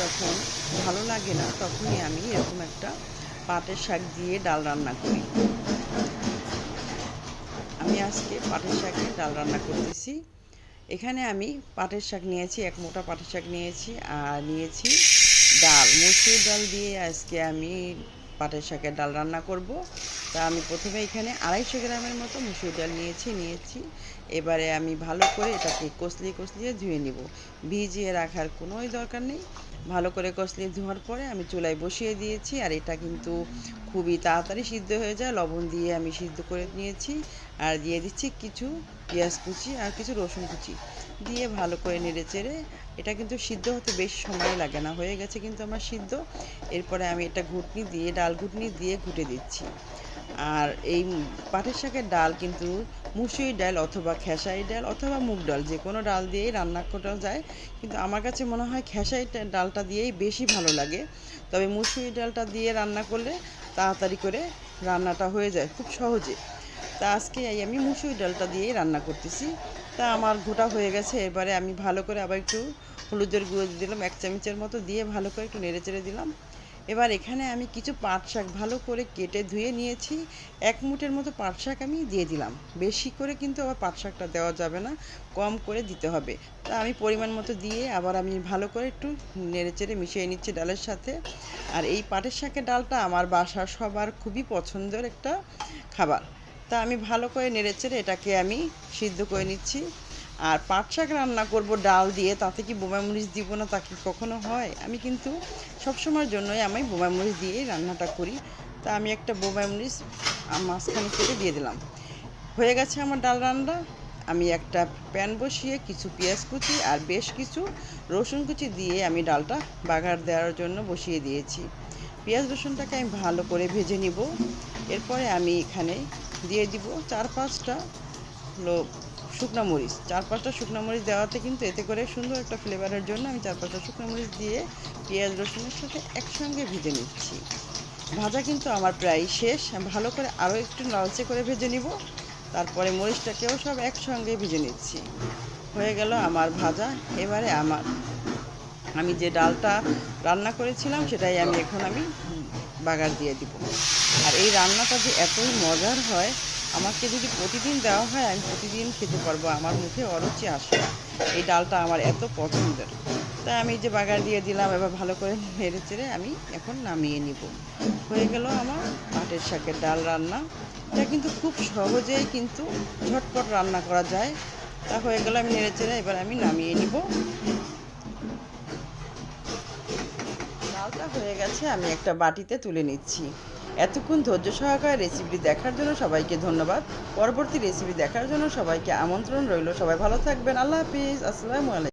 যখন ভালো লাগে না, তখনই আমি এরকম একটা পাটের শাক দিয়ে ডাল রান্না করি। আমি আজকে পাটের শাকে ডাল রান্না করতেছি। এখানে আমি পাটের শাক নিয়েছি, এক মোটা পাটের শাক নিয়েছি, আর নিয়েছি ডাল। মসুর ডাল দিয়ে আজকে আমি পাটের শাকের ডাল রান্না করব। তা আমি প্রথমে এখানে আড়াইশো গ্রামের মতো মুসুর ডাল নিয়েছি নিয়েছি। এবারে আমি ভালো করে এটাকে কষলিয়ে কষলিয়ে ধুয়ে নিব। ভিজিয়ে রাখার কোনোই দরকার নেই। ভালো করে কষলিয়ে ধোয়ার পরে আমি চুলায় বসিয়ে দিয়েছি আর এটা কিন্তু খুবই তাড়াতাড়ি সিদ্ধ হয়ে যায়। লবণ দিয়ে আমি সিদ্ধ করে নিয়েছি। আর দিয়ে দিচ্ছি কিছু পেঁয়াজ কুচি আর কিছু রসুন কুচি। দিয়ে ভালো করে নেড়ে চেড়ে, এটা কিন্তু সিদ্ধ হতে বেশি সময় লাগে না, হয়ে গেছে কিন্তু আমার সিদ্ধ। এরপরে আমি এটা ঘুটনি দিয়ে, ডাল ঘুটনি দিয়ে ঘুটে দিচ্ছি। আর এই পাটের শাকের ডাল কিন্তু মুসুরি ডাল অথবা খেসারি ডাল অথবা মুগ ডাল, যে কোনো ডাল দিয়েই রান্না করা যায়। কিন্তু আমার কাছে মনে হয় খেসারি ডালটা দিয়েই বেশি ভালো লাগে। তবে মুসুরি ডালটা দিয়ে রান্না করলে তাড়াতাড়ি করে রান্নাটা হয়ে যায় খুব সহজে। তা আজকে আমি মুসুরি ডালটা দিয়েই রান্না করতেছি। তা আমার ঘোটা হয়ে গেছে। এবারে আমি ভালো করে আবার একটু হলুদের গুঁড়ো দিলাম, এক চামচের মতো দিয়ে ভালো করে একটু নেড়ে চেড়ে দিলাম। এবার এখানে আমি কিছু পাট শাক ভালো করে কেটে ধুয়ে নিয়েছি। এক মুঠের মতো পাট শাক আমি দিয়ে দিলাম। বেশি করে কিন্তু আবার পাট শাকটা দেওয়া যাবে না, কম করে দিতে হবে। তা আমি পরিমাণ মতো দিয়ে আবার আমি ভালো করে একটু নেড়ে চেড়ে মিশিয়ে নিচ্ছি ডালের সাথে। আর এই পাটের শাকের ডালটা আমার বাসার সবার খুবই পছন্দের একটা খাবার। তা আমি ভালো করে নেড়ে চেড়ে এটাকে আমি সিদ্ধ করে নিচ্ছি। আর পাট শাক রান্না করব ডাল দিয়ে, তাতে কি বোমা মরিচ দিব না তা কি কখনো হয়? আমি কিন্তু সবসময়ের জন্যই আমি বোমা মরিচ দিয়েই রান্নাটা করি। তা আমি একটা বোমা মরিচ মাঝখানে কেটে দিয়ে দিলাম। হয়ে গেছে আমার ডাল রান্না। আমি একটা প্যান বসিয়ে কিছু পেঁয়াজ কুচি আর বেশ কিছু রসুন কুচি দিয়ে আমি ডালটা বাগার দেওয়ার জন্য বসিয়ে দিয়েছি। পেঁয়াজ রসুনটাকে আমি ভালো করে ভেজে নিব। এরপরে আমি এখানে দিয়ে দিব। চার পাঁচটা হলো শুকনো মরিচ। চার পাঁচটা শুকনো মরিচ দেওয়াতে কিন্তু এতে করে সুন্দর একটা ফ্লেভারের জন্য আমি চার পাঁচটা শুকনো মরিচ দিয়ে পেঁয়াজ, রসুনের সাথে একসঙ্গে ভেজে নিচ্ছি। ভাজা কিন্তু আমার প্রায় শেষ। ভালো করে আরও একটু লালচে করে ভেজে নিব। তারপরে মরিচটাকেও সব একসঙ্গে ভেজে নিচ্ছি। হয়ে গেল আমার ভাজা। এবারে আমার, আমি যে ডালটা রান্না করেছিলাম সেটাই আমি এখন আমি বাগার দিয়ে দিব। আর এই রান্নাটা যে এতই মজার হয়, আমাকে যদি প্রতিদিন দেওয়া হয়, আমি প্রতিদিন খেতে পারব। আমার মুখে অরুচি আসে এই ডালটা আমার এত পছন্দের। তাই আমি যে বাগার দিয়ে দিলাম, এবার ভালো করে নেড়ে চেড়ে আমি এখন নামিয়ে নিব। হয়ে গেল আমার পাটের শাকের ডাল রান্না। এটা কিন্তু খুব সহজেই কিন্তু ঝটপট রান্না করা যায়। তা হয়ে গেল আমি নেড়ে চেড়ে এবার আমি নামিয়ে নিব। ডালটা হয়ে গেছে, আমি একটা বাটিতে তুলে নিচ্ছি। এতক্ষণ ধৈর্য সহকারে রেসিপি দেখার জন্য সবাইকে ধন্যবাদ। পরবর্তী রেসিপি দেখার জন্য সবাইকে আমন্ত্রণ রইল। সবাই ভালো থাকবেন। আল্লাহ হাফিজ। আসসালামু আলাইকুম।